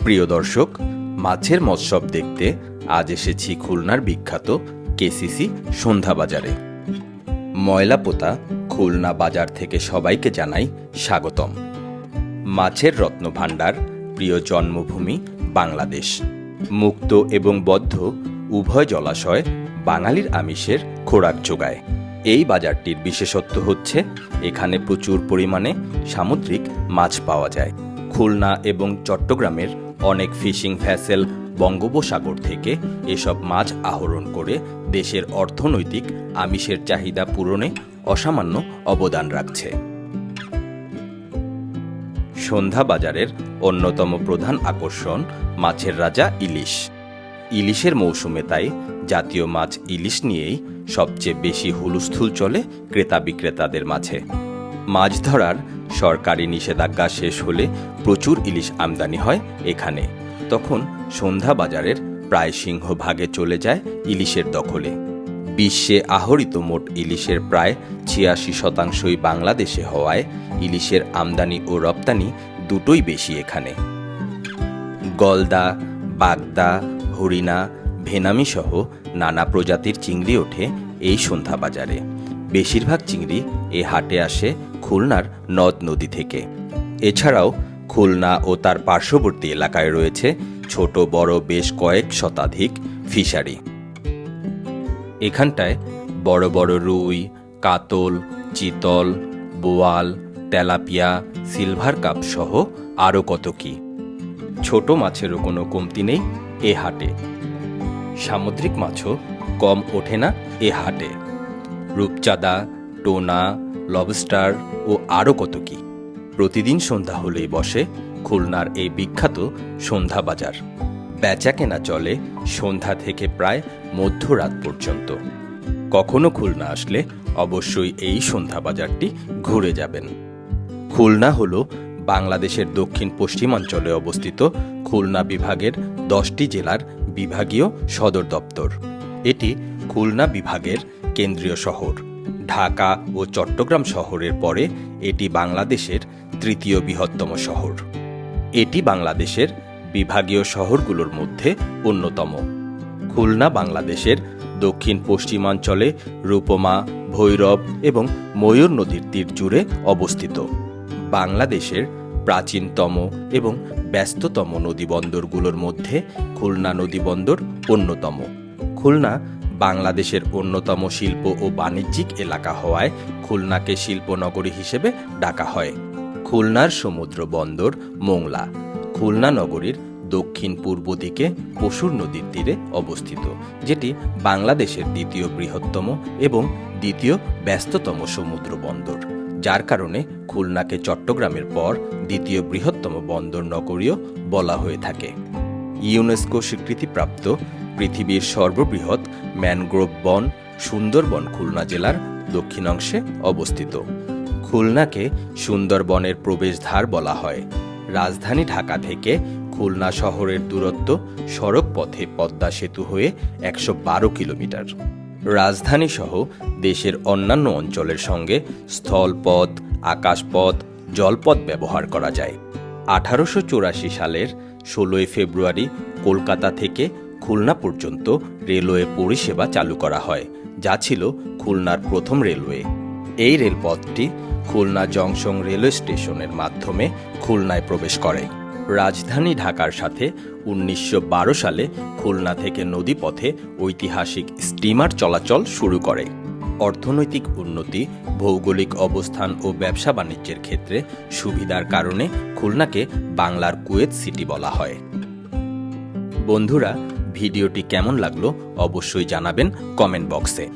প্রিয় দর্শক, মাছের মৎসব দেখতে আজ এসেছি খুলনার বিখ্যাত কেসিসি সন্ধ্যা বাজারে ময়লা পোতা খুলনা বাজার থেকে সবাইকে জানাই স্বাগতম। মাছের রত্নভাণ্ডার প্রিয় জন্মভূমি বাংলাদেশ। মুক্ত এবং বদ্ধ উভয় জলাশয় বাঙালির আমিষের খোরাক যোগায়। এই বাজারটির বিশেষত্ব হচ্ছে, এখানে প্রচুর পরিমাণে সামুদ্রিক মাছ পাওয়া যায়। খুলনা এবং চট্টগ্রামের অনেক ফিশিং ভ্যাসেল বঙ্গোপসাগর থেকে এসব মাছ আহরণ করে দেশের অর্থনৈতিক আমিষের চাহিদা পূরণে অসামান্য অবদান রাখছে। সন্ধ্যা বাজারের অন্যতম প্রধান আকর্ষণ মাছের রাজা ইলিশ। ইলিশের মৌসুমে তাই জাতীয় মাছ ইলিশ নিয়েই সবচেয়ে বেশি হুলুস্থুল চলে ক্রেতা বিক্রেতাদের মাঝে। মাছ ধরার সরকারি নিষেধাজ্ঞা শেষ হলে প্রচুর ইলিশ আমদানি হয় এখানে। তখন সন্ধ্যা বাজারের প্রায় সিংহভাগে চলে যায় ইলিশের দখলে। বিশ্বে আহরিত মোট ইলিশের প্রায় ছিয়াশি শতাংশই বাংলাদেশে হওয়ায় ইলিশের আমদানি ও রপ্তানি দুটোই বেশি এখানে। গলদা, বাগদা, হরিণা, ভেনামি সহ নানা প্রজাতির চিংড়ি ওঠে এই সন্ধ্যা বাজারে। বেশিরভাগ চিংড়ি এ হাটে আসে খুলনার নদ নদী থেকে। এছাড়াও খুলনা ও তার পার্শ্ববর্তী এলাকায় রয়েছে ছোট, বড় বেশ কয়েক শতাধিক ফিশারি। এখানটায় বড় বড় রুই, কাতল, চিতল, বোয়াল, তেলাপিয়া, সিলভার কাপ সহ আরও কত কি। ছোট মাছেরও কোনো কমতি নেই এ হাটে। সামুদ্রিক মাছও কম ওঠে না এ হাটে। রূপচাঁদা, টোনা, লবস্টার ও আরও কত কি। প্রতিদিন সন্ধ্যা হলেই বসে খুলনার এই বিখ্যাত সন্ধ্যা বাজার। বেচা কেনা চলে সন্ধ্যা থেকে প্রায় মধ্যরাত পর্যন্ত। কখনো খুলনা আসলে অবশ্যই এই সন্ধ্যা বাজারটি ঘুরে যাবেন। খুলনা হল বাংলাদেশের দক্ষিণ পশ্চিমাঞ্চলে অবস্থিত খুলনা বিভাগের দশটি জেলার বিভাগীয় সদর দপ্তর। এটি খুলনা বিভাগের কেন্দ্রীয় শহর। ঢাকা ও চট্টগ্রাম শহরের পরে এটি বাংলাদেশের তৃতীয় বৃহত্তম শহর। এটি বাংলাদেশের বিভাগীয় শহরগুলোর মধ্যে অন্যতম। খুলনা বাংলাদেশের দক্ষিণ পশ্চিমাঞ্চলে রূপমা, ভৈরব এবং ময়ূর নদীর তীর জুড়ে অবস্থিত। বাংলাদেশের প্রাচীনতম এবং ব্যস্ততম নদীবন্দরগুলোর মধ্যে খুলনা নদীবন্দর অন্যতম। খুলনা বাংলাদেশের অন্যতম শিল্প ও বাণিজ্যিক এলাকা হওয়ায় খুলনাকে শিল্পনগরী হিসেবে ডাকা হয়। খুলনার সমুদ্র বন্দর মোংলা। খুলনা নগরীর দক্ষিণ পূর্ব দিকে পশুর নদীর তীরে অবস্থিত, যেটি বাংলাদেশের দ্বিতীয় বৃহত্তম এবং দ্বিতীয় ব্যস্ততম সমুদ্র বন্দর। যার কারণে খুলনাকে চট্টগ্রামের পর দ্বিতীয় বৃহত্তম বন্দর নগরীও বলা হয়ে থাকে। ইউনেস্কো স্বীকৃতিপ্রাপ্ত পৃথিবীর সর্ববৃহৎ ম্যানগ্রোভ বন সুন্দরবন খুলনা জেলার দক্ষিণাংশে অবস্থিত। খুলনাকে সুন্দরবনের প্রবেশদ্বার বলা হয়। রাজধানী ঢাকা থেকে খুলনা শহরের দূরত্ব সড়ক পথে পদ্মা সেতু হয়ে একশো বারো কিলোমিটার। রাজধানী সহ দেশের অন্যান্য অঞ্চলের সঙ্গে স্থলপথ, আকাশপথ, জলপথ ব্যবহার করা যায়। আঠারোশো চুরাশি সালের ষোলোই ফেব্রুয়ারি কলকাতা থেকে খুলনা পর্যন্ত রেলওয়ে পরিষেবা চালু করা হয়, যা ছিল খুলনার প্রথম রেলওয়ে। এই রেলপথটি খুলনা জংশন রেলওয়ে স্টেশনের মাধ্যমে খুলনায় প্রবেশ করে। রাজধানী ঢাকার সাথে উনিশশো বারো সালে খুলনা থেকে নদীপথে ঐতিহাসিক স্টিমার চলাচল শুরু করে। অর্থনৈতিক উন্নতি, ভৌগোলিক অবস্থান ও ব্যবসা বাণিজ্যের ক্ষেত্রে সুবিধার কারণে খুলনাকে বাংলার কুয়েত সিটি বলা হয়। বন্ধুরা ভিডিওটি কেমন লাগল অবশ্যই জানাবেন কমেন্ট বক্সে।